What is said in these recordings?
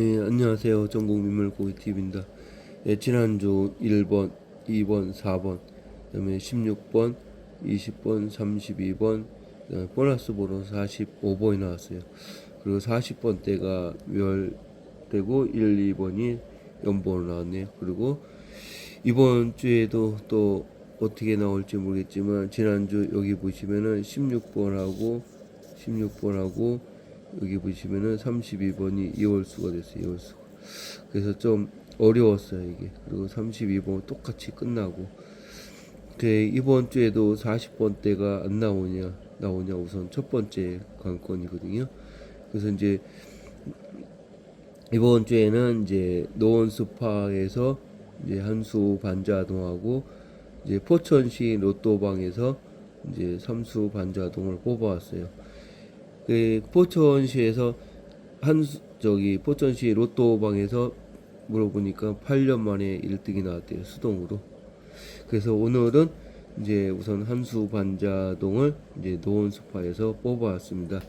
예, 안녕하세요. 전국 민물고기TV입니다. 예, 지난주 1번, 2번, 4번, 그다음에 16번, 20번, 32번, 그다음에 보너스 번호 45번이 나왔어요. 그리고 40번 때가 멸되고 1, 2번이 연번으로 나왔네요. 그리고 이번 주에도 또 어떻게 나올지 모르겠지만 지난주 여기 보시면은 16번하고 16번하고 여기 보시면은 32번이 2월수가 됐어요. 2월수. 그래서 좀 어려웠어요, 이게. 그리고 32번 똑같이 끝나고. 그 이번 주에도 40번 대가 안 나오냐, 나오냐 우선 첫 번째 관건이거든요. 그래서 이제 이번 주에는 이제 노원스파에서 이제 한수 반자동하고 이제 포천시 로또방에서 이제 삼수 반자동을 뽑아왔어요. 그 포천시에서 한 수- 저기 포천시 로또방에서 물어보니까 8년 만에 1등이 나왔대요 수동으로. 그래서 오늘은 이제 우선 한수 반자동을 이제 노원스파에서 뽑아왔습니다.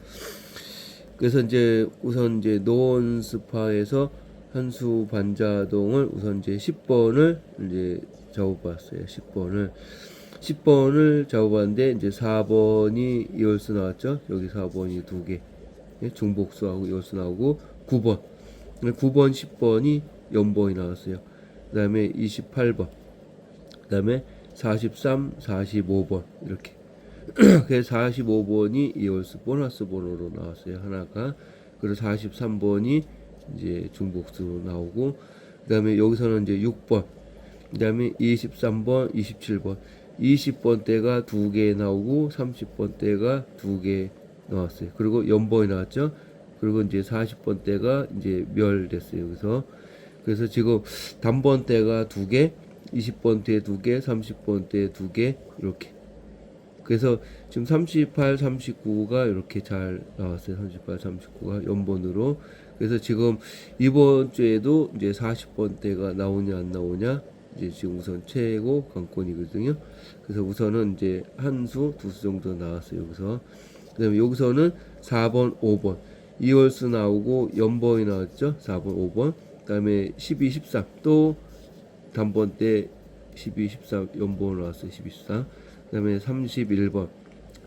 그래서 이제 우선 이제 노원스파에서 한수 반자동을 우선 이제 10번을 이제 잡아봤어요. 10번을 10번을 잡아봤는데 이제 4번이 이월수 나왔죠. 여기 4번이 두 개. 예, 중복수하고 이월수 나오고 9번. 9번, 10번이 연번이 나왔어요. 그 다음에 28번. 그 다음에 43, 45번 이렇게. 그래서 45번이 이월수 보너스 번호로 나왔어요. 하나가. 그리고 43번이 이제 중복수로 나오고 그 다음에 여기서는 이제 6번. 그 다음에 23번, 27번. 20번 대가 두 개 나오고 30번 대가 두 개 나왔어요. 그리고 연번이 나왔죠. 그리고 이제 40번 대가 이제 멸 됐어요. 그래서 그래서 지금 단번 대가 두 개, 20번 대 두 개, 30번 대 두 개 이렇게. 그래서 지금 38, 39가 이렇게 잘 나왔어요. 38, 39가 연번으로. 그래서 지금 이번 주에도 이제 40번 대가 나오냐 안 나오냐 이제 지금 우선 최고 관건이거든요. 그래서 우선은 이제 한 수, 두 수 정도 나왔어요. 여기서. 그다음에 여기서는 4번, 5번. 2월수 나오고 연번이 나왔죠. 4번, 5번. 그다음에 12, 13. 또 단번 때 12, 13 연번 나왔어요. 12, 13. 그다음에 31번.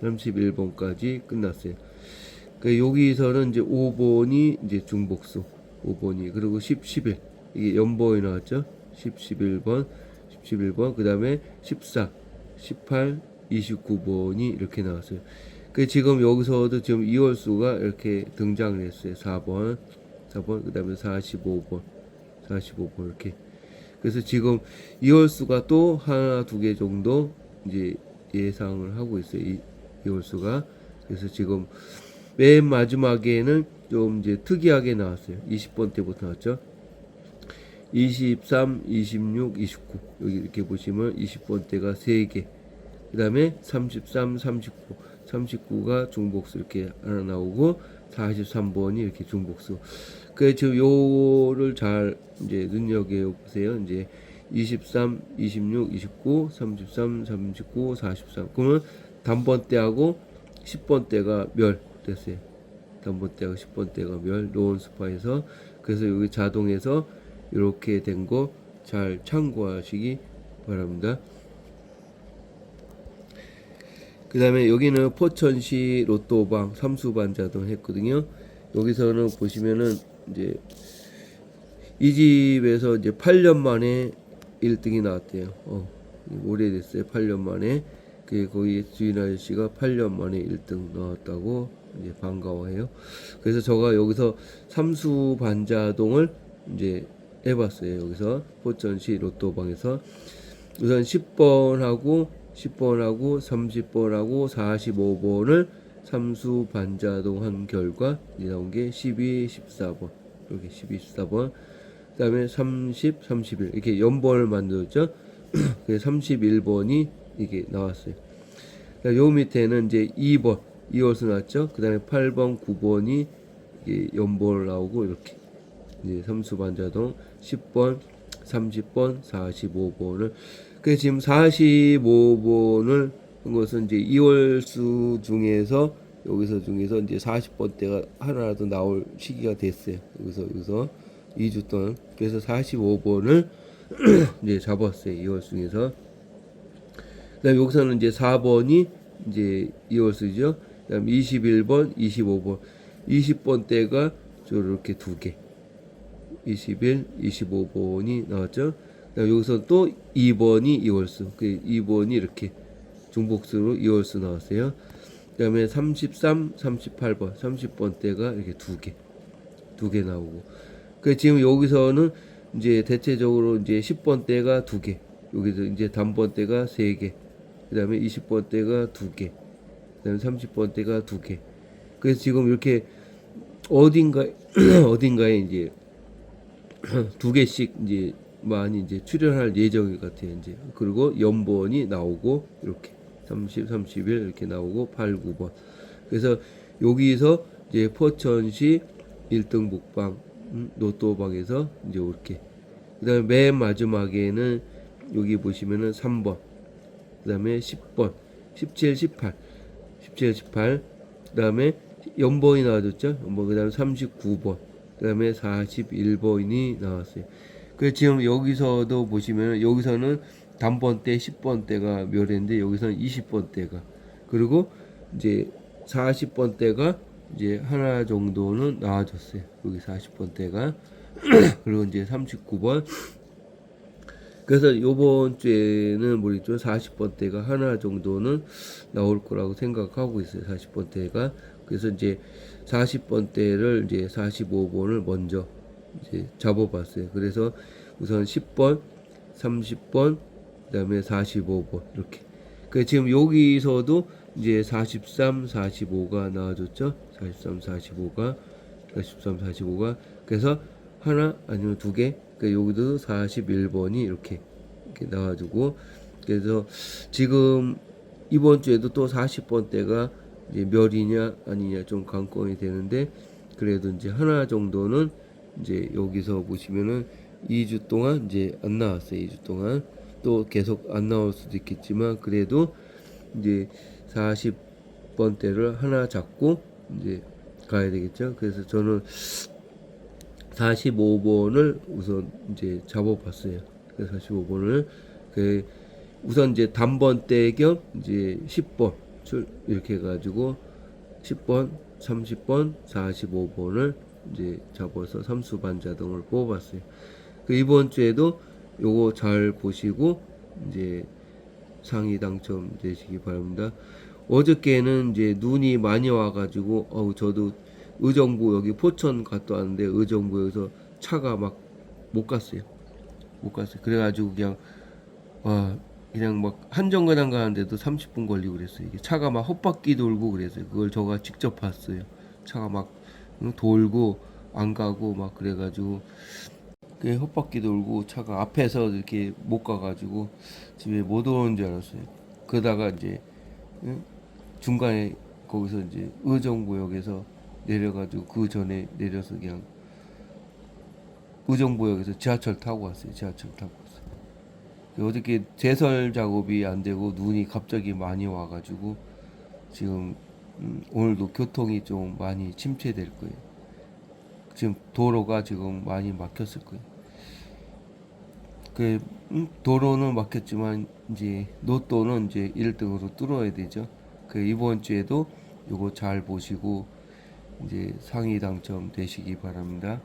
31번까지 끝났어요. 그 여기서는 이제 5번이 이제 중복수 5번이 그리고 10, 11 이게 연번이 나왔죠. 10, 11번, 11번 그 다음에 14, 18, 29번이 이렇게 나왔어요. 그 지금 여기서도 지금 이월수가 이렇게 등장을 했어요. 4번, 4번 그 다음에 45번, 45번 이렇게. 그래서 지금 이월수가 또 하나 두 개 정도 이제 예상을 하고 있어요. 이 이월수가. 그래서 지금 맨 마지막에는 좀 이제 특이하게 나왔어요. 20번 때부터 나왔죠. 23, 26, 29. 여기 이렇게 보시면 20번 때가 3개. 그 다음에 33, 39. 39가 중복수 이렇게 하나 나오고 43번이 이렇게 중복수. 그 지금 요를 잘 이제 눈여겨 보세요. 이제 23, 26, 29, 33, 39, 43. 그러면 단번 때하고 10번 때가 멸 됐어요. 단번 때하고 10번 때가 멸 로온 스파에서 그래서 여기 자동에서 이렇게 된 거 잘 참고하시기 바랍니다. 그 다음에 여기는 포천시 로또방 삼수반자동 했거든요. 여기서는 보시면은 이제 이 집에서 이제 8년 만에 1등이 나왔대요. 어, 오래됐어요. 8년 만에. 그 거기 주인 아저씨가 8년 만에 1등 나왔다고 이제 반가워해요. 그래서 제가 여기서 삼수 반자동을 이제 해봤어요. 여기서 포천시 로또방에서 우선 10번하고 10번하고 30번하고 45번을 삼수 반자동 한 결과 이제 나온 게 12, 14번 이렇게 12, 14번 그 다음에 30, 31 이렇게 연번을 만들었죠. 그래서 31번이 이게 나왔어요. 요 밑에는 이제 2번 2월수 나왔죠. 그 다음에 8번, 9번이 이게 연번을 나오고 이렇게 이제 삼수 반자동 10번, 30번, 45번을 그 지금 45번을 한 것은 이제 2월수 중에서 여기서 중에서 이제 40번 대가 하나라도 나올 시기가 됐어요. 여기서 여기서 2주 동안. 그래서 45번을 이제 잡았어요. 2월 중에서. 그다음 여기서는 이제 4번이 이제 2월 수죠. 그다음 21번, 25번. 20번 때가 저렇게 두 개. 21, 25번이 나왔죠. 여기서 또 2번이 2월수. 그 2번이 이렇게 중복수로 2월수 나왔어요. 그 다음에 33, 38번, 30번 때가 이렇게 두 개. 두 개 나오고. 그 지금 여기서는 이제 대체적으로 이제 10번 때가 두 개. 여기서 이제 단번 때가 세 개. 그 다음에 20번 때가 두 개. 그 다음에 30번 때가 두 개. 그래서 지금 이렇게 어딘가 어딘가에 이제 두 개씩 이제 많이 이제 출연할 예정일 같아요 이제. 그리고 연번이 나오고 이렇게 30, 31 이렇게 나오고 8, 9번. 그래서 여기서 이제 포천시 1등 북방 음, 로또방에서 이제 이렇게. 그다음에 맨 마지막에는 여기 보시면은 3번. 그다음에 10번 17, 18 17, 18 그다음에 연번이 나와줬죠? 연번 그다음에 39번 그 다음에 41번이 나왔어요. 그 지금 여기서도 보시면 여기서는 단번 때 10번 때가 멸인데 여기서는 20번 때가 그리고 이제 40번 때가 이제 하나 정도는 나와줬어요. 여기 40번 때가 그리고 이제 39번 그래서 요번 주에는 모르겠죠. 40번 때가 하나 정도는 나올 거라고 생각하고 있어요. 40번 때가. 그래서 이제 40번 때를 이제 45번을 먼저 이제 잡아봤어요. 그래서 우선 10번, 30번, 그 다음에 45번 이렇게. 그 지금 여기서도 이제 43, 45가 나와줬죠. 43, 45가 43, 45가 그래서 하나 아니면 두 개. 그 여기도 41번이 이렇게 이렇게 나와주고 그래서 지금 이번 주에도 또 40번 때가 이제 멸이냐 아니냐 좀 관건이 되는데 그래도 이제 하나 정도는 이제 여기서 보시면은 2주 동안 이제 안 나왔어요. 2주 동안 또 계속 안 나올 수도 있겠지만 그래도 이제 40번 대를 하나 잡고 이제 가야 되겠죠. 그래서 저는 45번을 우선 이제 잡아봤어요. 그 45번을 그 우선 이제 단번 때겸 이제 10번 출 이렇게 해가지고 10번, 30번, 45번을 이제 잡아서 삼수 반 자동을 뽑았어요. 그 이번 주에도 요거 잘 보시고 이제 상위 당첨 되시기 바랍니다. 어저께는 이제 눈이 많이 와가지고 어우 저도 의정부 여기 포천 갔다 왔는데 의정부에서 차가 막 못 갔어요. 못 갔어요. 그래가지고 그냥 와 그냥 막 한정거장 가는데도 30분 걸리고 그랬어요. 이게 차가 막 헛바퀴 돌고 그랬어요. 그걸 저가 직접 봤어요. 차가 막 응, 돌고 안 가고 막 그래가지고 그 헛바퀴 돌고 차가 앞에서 이렇게 못 가가지고 집에 못 오는 줄 알았어요. 그러다가 이제 응? 중간에 거기서 이제 의정부역에서 내려가지고 그 전에 내려서 그냥 의정부역에서 지하철 타고 왔어요. 지하철 타고 왔 어저께 제설 작업이 안 되고 눈이 갑자기 많이 와가지고 지금 음, 오늘도 교통이 좀 많이 침체될 거예요. 지금 도로가 지금 많이 막혔을 거예요. 그 음, 도로는 막혔지만 이제 로또는 이제 1등으로 뚫어야 되죠. 그 이번 주에도 요거 잘 보시고 이제 상위 당첨 되시기 바랍니다.